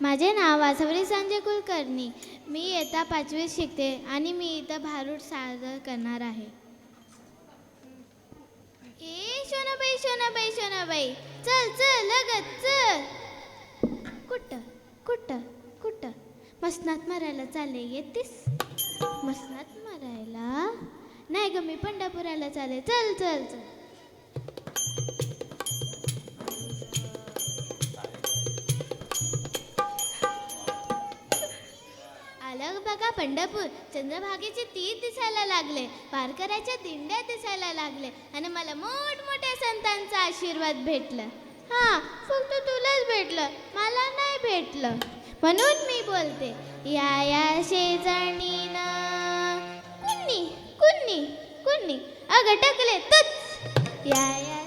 माझे नाव वासवरी संजय कुलकर्णी. मी इयत्ता पाचवीत शिकते आणि मी इथं भारूड सादर करणार आहे. ए शोनाबाई शोनाबाई शोनाबाई. चल चल लगत चल. कुठं कुठं कुठं? मसनात मारायला चाले येतीस? मसनात मारायला? नाही ग मी पंढरपुराला चाले चल चल चल. आलं बघा पंढरपूर. चंद्रभागेचे तीर दिसायला लागले. वारकऱ्याच्या दिंड्या दिसायला लागले. आणि मला मोठमोठ्या संतांचा आशीर्वाद भेटला. हा फक्त तुलाच भेटलं. मला नाही भेटलं. म्हणून मी बोलते या या शेजाणीनं. कुन्नी कुन्नी कुन्नी. अगं टकले तूच. या या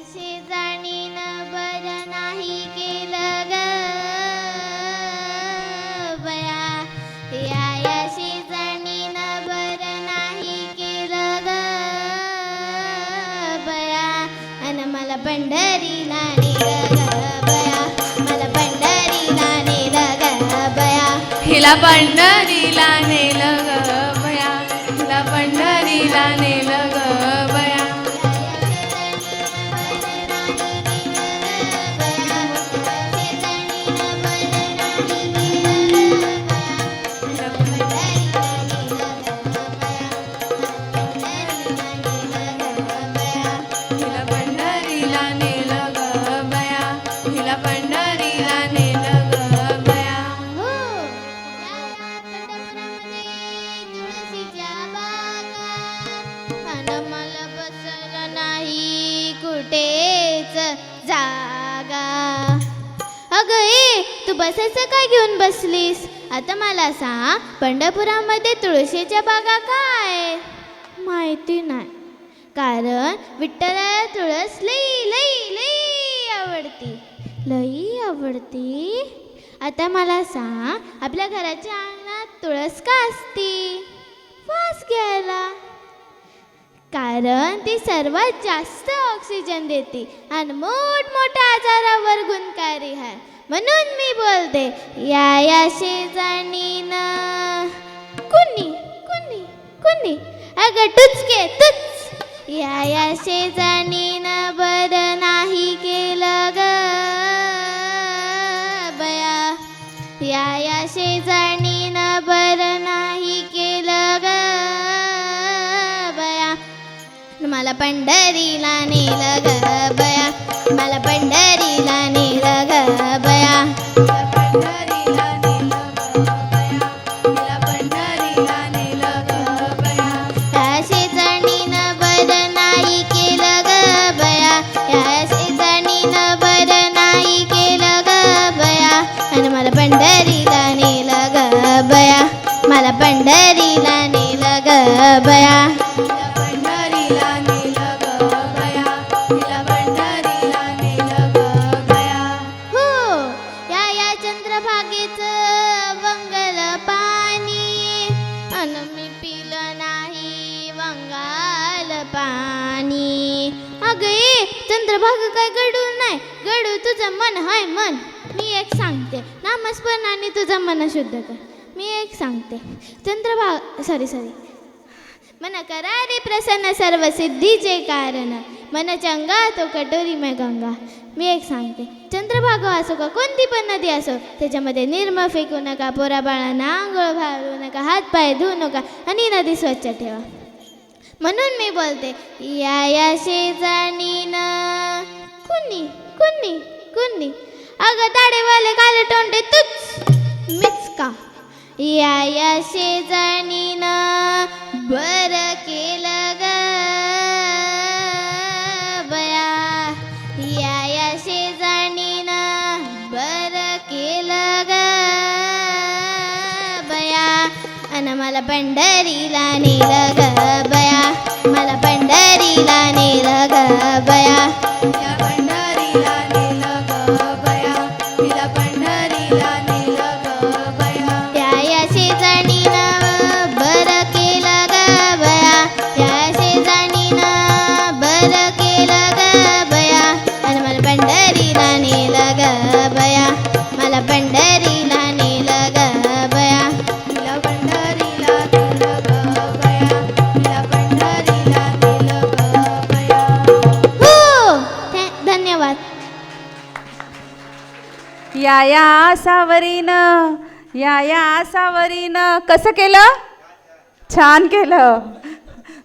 पंढरीला नेलं ग बया मला पंढरीला नेलं ग बया हिला पंढरीला नेलं अगं ए तू बसायचं काय घेऊन बसलीस? आता मला सांग पंढरपुरामध्ये तुळशीच्या बागा काय? माहिती नाही. कारण विठ्ठलाला तुळस लई लई लई आवडती. लई आवडती? आता मला सांग आपल्या घराच्या अंगणात तुळस का असती? वास घ्यायला. कारण ती सर्वात जास्त ऑक्सिजन देते आणि मोठमोठ्या आजारावर गुणकारी आहे. म्हणून मी बोलते या या शेजाणीनं. कुणी कुणी कुणी अगं टुचके तुच या या शेजाणीनं बरं नाही केलं ग. मला पंढरीला नेलं ग बया. मला पंढरीला नेलं ग बया. पंढरीला नेलं ग पंढरीला ग बया. या शेजाणीनं बरं नाही केलं ग बया. या शेजाणीनं बरं नाही केलं ग बया. आणि मला पंढरी अगं ए चंद्रभाग काय गडू नाही. गडू तुझं मन हाय मन. मी एक सांगते. नामस्मरणाने तुझं मन शुद्ध कर. मी एक सांगते. चंद्रभाग सॉरी सॉरी मन करारे प्रसन्न सर्व सिद्धीचे कारण. मन चंगा तो कटोरी में गंगा. मी एक सांगते. चंद्रभागा असो का कोणती पण नदी असो त्याच्यामध्ये निर्म फेकू नका पोराबाळांना आंघोळ घालू नका हात पाय धुवू नका आणि नदी स्वच्छ ठेवा. म्हणून मी बोलते या या शेजाणीनं. कुणी कुणी कुणी अगं दाढेवाले काले तोंडे तूच. मीच का या या शेजाणीनं. ना मला पंढरीला नेलं ग बया. मला पंढरीला नेलं या या आसावरीनं या या आसावरीनं कसं केलं? छान केलं.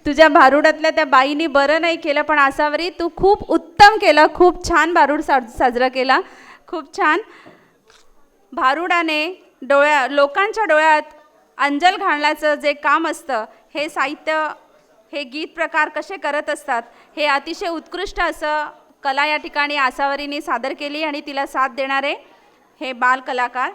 तुझ्या भारुडातल्या त्या बाईनी बरं नाही केलं पण आसावरी तू खूप उत्तम केलं. खूप छान भारूड साज साजरा केला. खूप छान. भारुडाने डोळ्या लोकांच्या डोळ्यात अंजल घालण्याचं जे काम असतं हे साहित्य हे गीत प्रकार कसे करत असतात हे अतिशय उत्कृष्ट असं कला या ठिकाणी आसावरीने सादर केली आणि तिला साथ देणारे हे बाल कलाकार